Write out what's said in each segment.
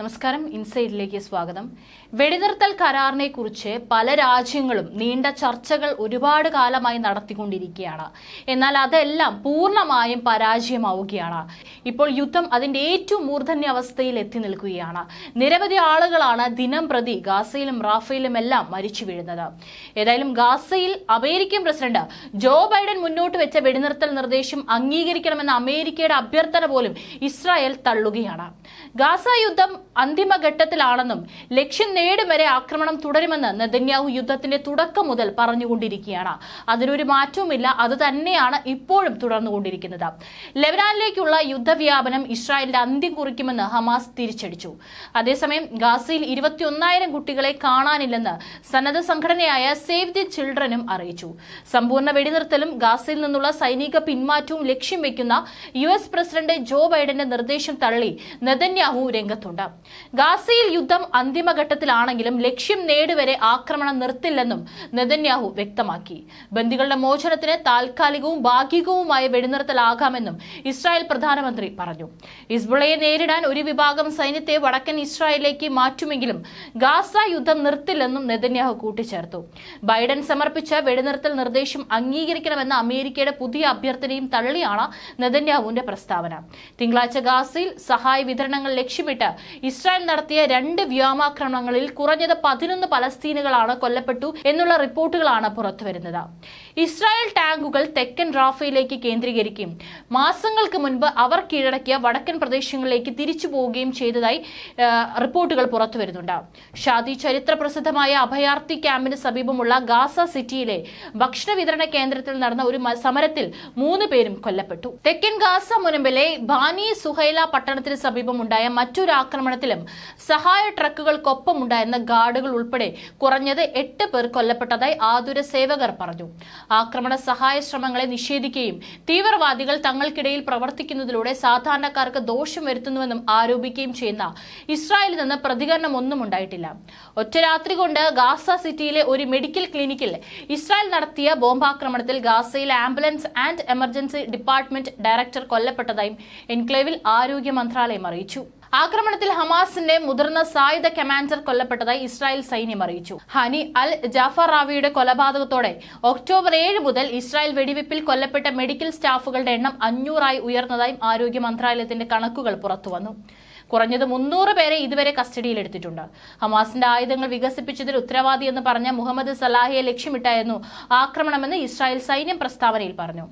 നമസ്കാരം. ഇൻസൈഡിലേക്ക് സ്വാഗതം. വെടിനിർത്തൽ കരാറിനെ കുറിച്ച് പല രാജ്യങ്ങളും നീണ്ട ചർച്ചകൾ ഒരുപാട് കാലമായി നടത്തിക്കൊണ്ടിരിക്കുകയാണ്. എന്നാൽ അതെല്ലാം പൂർണമായും പരാജയമാവുകയാണ്. ഇപ്പോൾ യുദ്ധം അതിന്റെ ഏറ്റവും മൂർധന്യ അവസ്ഥയിൽ എത്തി നിൽക്കുകയാണ്. നിരവധി ആളുകളാണ് ദിനം പ്രതി ഗാസയിലും റാഫയിലും എല്ലാം മരിച്ചു വീഴുന്നത്. ഏതായാലും ഗാസയിൽ അമേരിക്കൻ പ്രസിഡന്റ് ജോ ബൈഡൻ മുന്നോട്ട് വെച്ച വെടിനിർത്തൽ നിർദ്ദേശം അംഗീകരിക്കണമെന്ന അമേരിക്കയുടെ അഭ്യർത്ഥന പോലും ഇസ്രായേൽ തള്ളുകയാണ്. ഗാസ യുദ്ധം അന്തിമഘട്ടത്തിലാണെന്നും ലക്ഷ്യം നേടും വരെ ആക്രമണം തുടരുമെന്ന് നെതന്യാഹു യുദ്ധത്തിന്റെ തുടക്കം മുതൽ പറഞ്ഞുകൊണ്ടിരിക്കുകയാണ്. അതിനൊരു മാറ്റവുമില്ല അത് തന്നെയാണ് ഇപ്പോഴും തുടർന്നുകൊണ്ടിരിക്കുന്നത്. ലെബനാനിലേക്കുള്ള യുദ്ധവ്യാപനം ഇസ്രായേലിന്റെ അന്ത്യം കുറിക്കുമെന്ന് ഹമാസ് തിരിച്ചടിച്ചു. അതേസമയം ഗാസയിൽ ഇരുപത്തിയൊന്നായിരം കുട്ടികളെ കാണാനില്ലെന്ന് സന്നദ്ധ സംഘടനയായ സേവ് ദി ചിൽഡ്രനും അറിയിച്ചു. സമ്പൂർണ വെടിനിർത്തലും ഗാസയിൽ നിന്നുള്ള സൈനിക പിന്മാറ്റവും ലക്ഷ്യം വെക്കുന്ന യു എസ് പ്രസിഡന്റ് ജോ ബൈഡന്റെ നിർദ്ദേശം തള്ളി നെതന്യാഹു രംഗത്തുണ്ട്. ഗാസയിൽ യുദ്ധം അന്തിമഘട്ടത്തിലാണെങ്കിലും ലക്ഷ്യം നേടുവരെ ആക്രമണം നിർത്തില്ലെന്നും നെതന്യാഹു വ്യക്തമാക്കി. ബന്ദികളുടെ മോചനത്തിന് താൽക്കാലികവും ഭാഗികവുമായ വെടിനിർത്തലാകാമെന്നും ഇസ്രായേൽ പ്രധാനമന്ത്രി പറഞ്ഞു. ഹിസ്ബുളയെ നേരിടാൻ ഒരു വിഭാഗം സൈന്യത്തെ വടക്കൻ ഇസ്രായേലിലേക്ക് മാറ്റുമെങ്കിലും ഗാസ യുദ്ധം നിർത്തില്ലെന്നും നെതന്യാഹു കൂട്ടിച്ചേർത്തു. ബൈഡൻ സമർപ്പിച്ച വെടിനിർത്തൽ നിർദ്ദേശം അംഗീകരിക്കണമെന്ന അമേരിക്കയുടെ പുതിയ അഭ്യർത്ഥനയും തള്ളിയാണ് നെതന്യാഹുവിന്റെ പ്രസ്താവന. തിങ്കളാഴ്ച ഗാസയിൽ സഹായ വിതരണങ്ങൾ ലക്ഷ്യമിട്ട് ഇസ്രായേൽ നടത്തിയ രണ്ട് വ്യോമാക്രമണങ്ങളിൽ കുറഞ്ഞത് പതിനൊന്ന് പലസ്തീനുകളാണ് കൊല്ലപ്പെട്ടു എന്നുള്ള റിപ്പോർട്ടുകളാണ് പുറത്തുവരുന്നത്. ഇസ്രായേൽ ടാങ്കുകൾ തെക്കൻ റാഫയിലേക്ക് കേന്ദ്രീകരിക്കുകയും മാസങ്ങൾക്ക് മുൻപ് അവർ കീഴടക്കിയ വടക്കൻ പ്രദേശങ്ങളിലേക്ക് തിരിച്ചു പോവുകയും ചെയ്തതായി റിപ്പോർട്ടുകൾ പുറത്തു വരുന്നുണ്ട്. ഷാദി ചരിത്ര പ്രസിദ്ധമായ അഭയാർത്ഥി ക്യാമ്പിന് സമീപമുള്ള ഗാസ സിറ്റിയിലെ ഭക്ഷണ വിതരണ കേന്ദ്രത്തിൽ നടന്ന ഒരു സമരത്തിൽ മൂന്ന് പേരും കൊല്ലപ്പെട്ടു. തെക്കൻ ഗാസ മുനമ്പിലെ ബാനി സുഹൈല പട്ടണത്തിന് സമീപമുണ്ടായ മറ്റൊരു ആക്രമണത്തിലും സഹായ ട്രക്കുകൾക്കൊപ്പമുണ്ടായിരുന്ന ഗാർഡുകൾ ഉൾപ്പെടെ കുറഞ്ഞത് എട്ട് പേർ കൊല്ലപ്പെട്ടതായി ആതുര സേവകർ പറഞ്ഞു. ആക്രമണ സഹായ ശ്രമങ്ങളെ നിഷേധിക്കുകയും തീവ്രവാദികൾ തങ്ങൾക്കിടയിൽ പ്രവർത്തിക്കുന്നതിലൂടെ സാധാരണക്കാർക്ക് ദോഷം വരുത്തുന്നുവെന്നും ആരോപിക്കുകയും ചെയ്യുന്ന ഇസ്രായേലിൽ നിന്ന് പ്രതികരണം ഒന്നും ഉണ്ടായിട്ടില്ല. ഒറ്റ രാത്രി കൊണ്ട് ഗാസ സിറ്റിയിലെ ഒരു മെഡിക്കൽ ക്ലിനിക്കിൽ ഇസ്രായേൽ നടത്തിയ ബോംബാക്രമണത്തിൽ ഗാസയിലെ ambulance and emergency department director കൊല്ലപ്പെട്ടതായും എൻക്ലേവിൽ ആരോഗ്യ മന്ത്രാലയം അറിയിച്ചു. ആക്രമണത്തിൽ ഹമാസിന്റെ മുതിർന്ന സായുധ കമാൻഡർ കൊല്ലപ്പെട്ടതായി ഇസ്രായേൽ സൈന്യം അറിയിച്ചു. ഹനി അൽ ജാഫർ റാവിയുടെ കൊലപാതകത്തോടെ ഒക്ടോബർ ഏഴ് മുതൽ ഇസ്രായേൽ വെടിവെപ്പിൽ കൊല്ലപ്പെട്ട മെഡിക്കൽ സ്റ്റാഫുകളുടെ എണ്ണം അഞ്ഞൂറായി ഉയർന്നതായും ആരോഗ്യ മന്ത്രാലയത്തിന്റെ കണക്കുകൾ പുറത്തുവന്നു. കുറഞ്ഞത് മുന്നൂറ് പേരെ ഇതുവരെ കസ്റ്റഡിയിലെടുത്തിട്ടുണ്ട്. ഹമാസിന്റെ ആയുധങ്ങൾ വികസിപ്പിച്ചതിൽ ഉത്തരവാദി എന്ന് പറഞ്ഞ മുഹമ്മദ് സലാഹിയെ ലക്ഷ്യമിട്ടായിരുന്നു ആക്രമണമെന്ന് ഇസ്രായേൽ സൈന്യം പ്രസ്താവനയിൽ പറഞ്ഞു.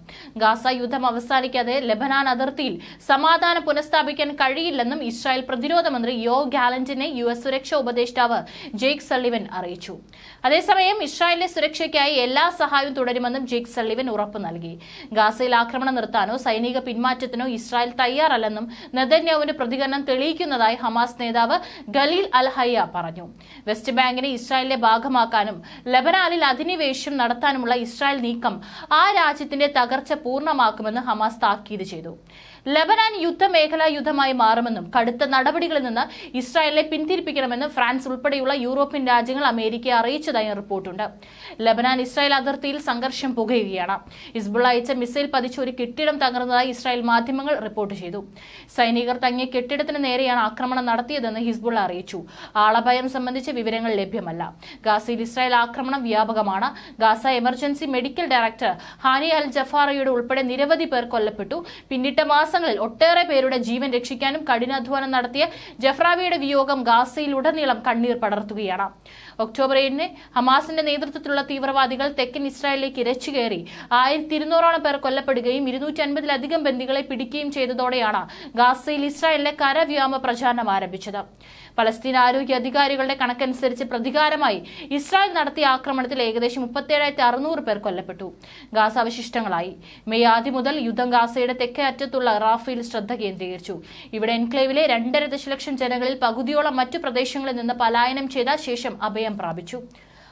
ഗാസ യുദ്ധം അവസാനിക്കാതെ ലബനാൻ അതിർത്തിയിൽ സമാധാനം പുനഃസ്ഥാപിക്കാൻ കഴിയില്ലെന്നും ഇസ്രായേൽ പ്രതിരോധ മന്ത്രി യോ ഗാലന്റിനെ യു എസ് സുരക്ഷാ ഉപദേഷ്ടാവ് ജെയ്ക് സള്ളിവൻ അറിയിച്ചു. അതേസമയം ഇസ്രായേലിന്റെ സുരക്ഷയ്ക്കായി എല്ലാ സഹായവും തുടരുമെന്നും ജെയ്ക് സള്ളിവൻ ഉറപ്പു നൽകി. ഗാസയിൽ ആക്രമണം നിർത്താനോ സൈനിക പിന്മാറ്റത്തിനോ ഇസ്രായേൽ തയ്യാറല്ലെന്നും നെതന്യാവിന്റെ പ്രതികരണം തെളിയിക്കുന്നതായി ഹമാസ് നേതാവ് ഖലീൽ അൽ ഹയ്യ പറഞ്ഞു. വെസ്റ്റ് ബാങ്കിനെ ഇസ്രായേലിന്റെ ഭാഗമാക്കാനും ലബനാനിൽ അധിനിവേശം നടത്താനുമുള്ള ഇസ്രായേൽ നീക്കം ആ രാജ്യത്തിന്റെ തകർച്ച പൂർണമാക്കുമെന്ന് ഹമാസ് താക്കീത് ചെയ്തു. ലബനാൻ യുദ്ധമേഖലാ യുദ്ധമായി മാറുമെന്നും കടുത്ത നടപടികളിൽ നിന്ന് ഇസ്രായേലിനെ പിന്തിരിപ്പിക്കണമെന്നും ഫ്രാൻസ് ഉൾപ്പെടെയുള്ള യൂറോപ്യൻ രാജ്യങ്ങൾ അമേരിക്കയെ അറിയിച്ചതായും റിപ്പോർട്ടുണ്ട്. ലബനാൻ ഇസ്രായേൽ അതിർത്തിയിൽ സംഘർഷം പുകയുകയാണ്. ഹിസ്ബുള്ള അയച്ച മിസൈൽ പതിച്ച ഒരു കെട്ടിടം തകർന്നതായി ഇസ്രായേൽ മാധ്യമങ്ങൾ റിപ്പോർട്ട് ചെയ്തു. സൈനികർ തങ്ങിയ കെട്ടിടത്തിന് നേരെയാണ് ആക്രമണം നടത്തിയതെന്ന് ഹിസ്ബുള്ള അറിയിച്ചു. ആളപായം സംബന്ധിച്ച വിവരങ്ങൾ ലഭ്യമല്ല. ഗാസയിൽ ഇസ്രായേൽ ആക്രമണം വ്യാപകമാണ്. Gaza emergency medical director Hani al ജഫാറയുടെ ഉൾപ്പെടെ നിരവധി പേർ കൊല്ലപ്പെട്ടു. പിന്നിട്ട മാസങ്ങളിൽ ഒട്ടേറെ പേരുടെ ജീവൻ രക്ഷിക്കാനും കഠിനാധ്വാനം നടത്തിയ ജഫ്രാവിയുടെ വിയോഗം ഗാസയിലുടനീളം കണ്ണീർ പടർത്തുകയാണ്. ഒക്ടോബർ ഏഴിന് ഹമാസിന്റെ നേതൃത്വത്തിലുള്ള തീവ്രവാദികൾ തെക്കൻ ഇസ്രായേലിലേക്ക് ഇരച്ചു കയറി. ആയിരത്തി ഇരുന്നൂറോളം പേർ കൊല്ലപ്പെടുകയും ഇരുന്നൂറ്റി അൻപതിലധികം ബന്ദികളെ പിടിക്കുകയും ചെയ്തതോടെയാണ് ഗാസയിൽ ഇസ്രായേലിലെ കരവ്യോമ പ്രചാരണം ആരംഭിച്ചത്. പലസ്തീൻ ആരോഗ്യ അധികാരികളുടെ കണക്കനുസരിച്ച് പ്രതികാരമായി ഇസ്രായേൽ നടത്തിയ ആക്രമണത്തിൽ ഏകദേശം മുപ്പത്തേഴായിരത്തി അറുന്നൂറ് പേർ കൊല്ലപ്പെട്ടു. ഗാസ അവശിഷ്ടങ്ങളായി. മെയ് ആദ്യം മുതൽ യുദ്ധം ഗാസയുടെ തെക്കേ അറ്റത്തുള്ള റാഫയിൽ ശ്രദ്ധ കേന്ദ്രീകരിച്ചു. ഇവിടെ എൻക്ലേവിലെ രണ്ടര ദശലക്ഷം ജനങ്ങളിൽ പകുതിയോളം മറ്റു പ്രദേശങ്ങളിൽ നിന്ന് പലായനം ചെയ്ത ശേഷം അഭയം പ്രാപിച്ചു.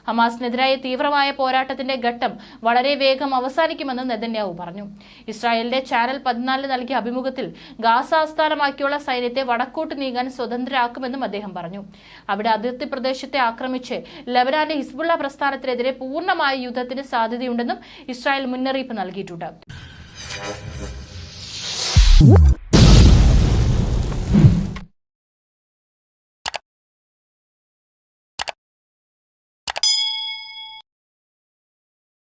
ഹമാസിനെതിരായ തീവ്രമായ പോരാട്ടത്തിന്റെ ഘട്ടം വളരെ വേഗം അവസാനിക്കുമെന്ന് നെതന്യാവു പറഞ്ഞു. ഇസ്രായേലിന്റെ ചാനൽ പതിനാലിന് നൽകിയ അഭിമുഖത്തിൽ ഗാസ ആസ്ഥാനമാക്കിയുള്ള സൈന്യത്തെ വടക്കോട്ട് നീങ്ങാൻ സ്വതന്ത്രരാക്കുമെന്നും അദ്ദേഹം പറഞ്ഞു. അവിടെ അതിർത്തി പ്രദേശത്തെ ആക്രമിച്ച് ലബനാന്റെ ഹിസ്ബുള്ള പ്രസ്ഥാനത്തിനെതിരെ പൂർണമായ യുദ്ധത്തിന് സാധ്യതയുണ്ടെന്നും ഇസ്രായേൽ മുന്നറിയിപ്പ് നൽകിയിട്ടുണ്ട്. Whoop.